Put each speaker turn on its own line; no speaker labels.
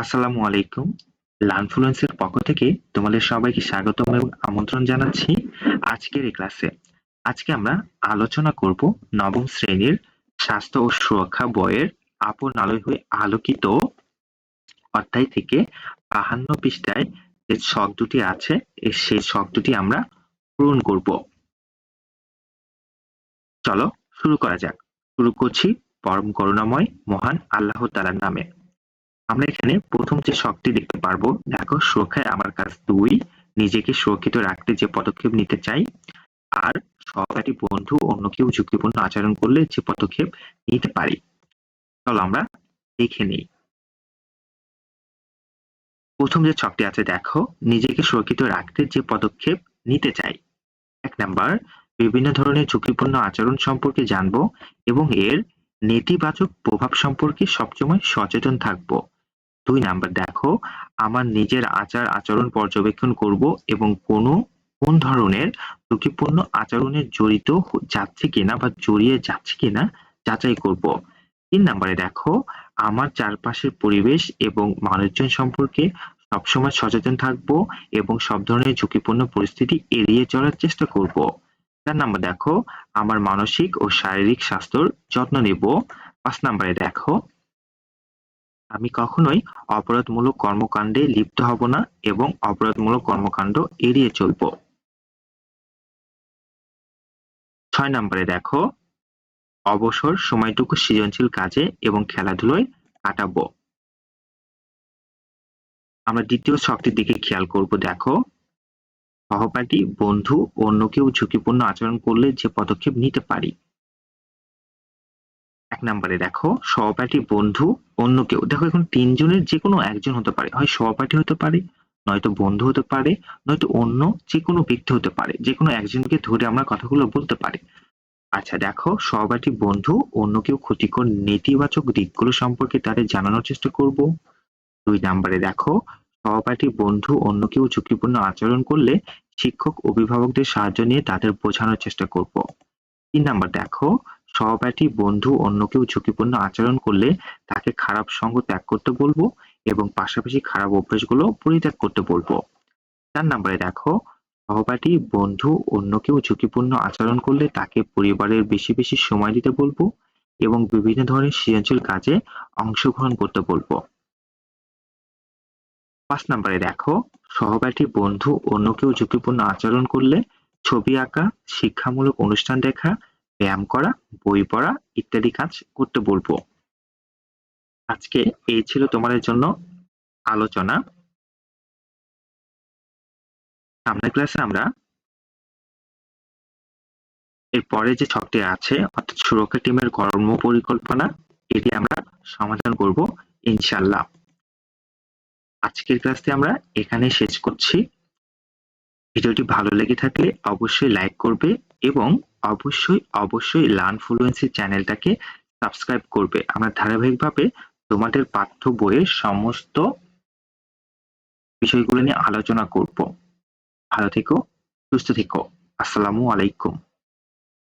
আসসালামু আলাইকুম। লার্নফ্লুয়েন্সের পক্ষ থেকে তোমাদের সবাইকে স্বাগতম এবং আমন্ত্রণ জানাচ্ছি আজকের এই ক্লাসে আজকে আমরা আলোচনা করব নবম শ্রেণির স্বাস্থ্য ও সুরক্ষা বইয়ের আপন আলোয় হয়ে আলোকিত অধ্যায় থেকে বাহান্ন পৃষ্ঠায় যে শখ দুটি আছে সেই শখ দুটি আমরা পূরণ করব। চলো শুরু করা যাক। শুরু করছি পরম করুণাময় মহান আল্লাহ তালার নামে। আমরা এখানে প্রথম যে শখটি দেখতে পারব, দেখো সুরক্ষায় আমার কাজ দুই, নিজেকে সুরক্ষিত রাখতে যে পদক্ষেপ নিতে চাই, আর সহপাঠী বন্ধু অন্য কেউ ঝুঁকিপূর্ণ আচরণ করলে যে পদক্ষেপ নিতে পারি। চলো আমরা দেখে নিই। প্রথম যে ছকটি আছে, দেখো, নিজেকে সুরক্ষিত রাখতে যে পদক্ষেপ নিতে চাই। এক নাম্বার, বিভিন্ন ধরনের ঝুঁকিপূর্ণ আচরণ সম্পর্কে জানব এবং এর নেতিবাচক প্রভাব সম্পর্কে সবসময় সচেতন থাকব। দুই নাম্বার, দেখো, আমার নিজের আচার আচরণ পর্যবেক্ষণ করব এবং কোনো, কোন ধরনের ঝুঁকিপূর্ণ আচরণে জড়িত যাচ্ছে কিনা বা জড়িয়ে যাচ্ছে কিনা যাচাই করব। তিন নাম্বারে, দেখো, আমার চারপাশের পরিবেশ এবং মানুষজন সম্পর্কে সবসময় সচেতন থাকব এবং সব ধরনের ঝুঁকিপূর্ণ পরিস্থিতি এড়িয়ে চলার চেষ্টা করব। চার নাম্বার, দেখো, আমার মানসিক ও শারীরিক স্বাস্থ্যর যত্ন নেব। পাঁচ নাম্বারে, দেখো আমি কখনোই অপরাধমূলক কর্মকাণ্ডে লিপ্ত হব না এবং অপরাধমূলক কর্মকাণ্ড এড়িয়ে চলব। ছয় নম্বরে দেখো, অবসর সময়টুকু সৃজনশীল কাজে এবং খেলাধুলোয় কাটাবো। আমরা দ্বিতীয় শক্তির দিকে খেয়াল করব, দেখো, সহপাঠী, বন্ধু অন্য কেউ ঝুঁকিপূর্ণ আচরণ করলে যে পদক্ষেপ নিতে পারি। এক নম্বরে দেখো, সহপাঠী, বন্ধু অন্য কেউ। দেখো এখন তিনজনের যে কোনো একজন হতে পারে। হয় সহপাঠী হতে পারে, নয়তো বন্ধু হতে পারে, নয়তো অন্য যে কোনো ব্যক্তি হতে পারে। যে কোনো একজনকে ধরে আমরা কথাগুলো বলতে পারি। আচ্ছা দেখো, সহপাঠী বন্ধু, অন্য কেউ ক্ষতিকর নেতিবাচক দিকগুলো সম্পর্কে তাদের জানানোর চেষ্টা করব। দুই নাম্বারে দেখো, সহপাঠী বন্ধু অন্য কেউ ঝুঁকিপূর্ণ আচরণ করলে শিক্ষক, অভিভাবকদের সাহায্য নিয়ে তাদের বোঝানোর চেষ্টা করব। তিন নাম্বার দেখো সহপাঠী, বন্ধু, অন্য কেউ ঝুঁকিপূর্ণ আচরণ করলে তাকে খারাপ সঙ্গ ত্যাগ করতে বলব এবং পাশাপাশি খারাপ অভ্যাসগুলো পরিত্যাগ করতে বলব। চার নম্বরে দেখো, সহপাঠী, বন্ধু, অন্য কেউ ঝুঁকিপূর্ণ আচরণ করলে তাকে পরিবারের বেশি বেশি সময় দিতে বলব এবং বিভিন্ন ধরনের সৃজনশীল কাজে অংশগ্রহণ করতে বলব। পাঁচ নম্বরে দেখো, সহপাঠী, বন্ধু, অন্য কেউ ঝুঁকিপূর্ণ আচরণ করলে ছবি আঁকা, শিক্ষামূলক অনুষ্ঠান দেখা ব্যায়াম করা, বই পড়া ইত্যাদি কাজ করতে বলব। আজকে এই ছিল তোমাদের জন্য আলোচনা। সামনের ক্লাসে আমরা এরপরে যে ছকটি আছে, অর্থাৎ সুরক্ষা টিমের কর্ম পরিকল্পনা, এটি আমরা সমাধান করব ইনশাল্লাহ আজকের ক্লাসটি আমরা এখানে শেষ করছি। ভিডিওটি ভালো লেগে থাকলে অবশ্যই লাইক করবে এবং অবশ্যই অবশ্যই লার্ন ফ্লুয়েন্সি চ্যানেলটাকে সাবস্ক্রাইব করবে। আমরা ধারাবাহিকভাবে তোমাদের পাঠ্য বইয়ের সমস্ত বিষয়গুলো নিয়ে আলোচনা করব। ভালো থেকো, সুস্থ থেকো। আসসালামু আলাইকুম।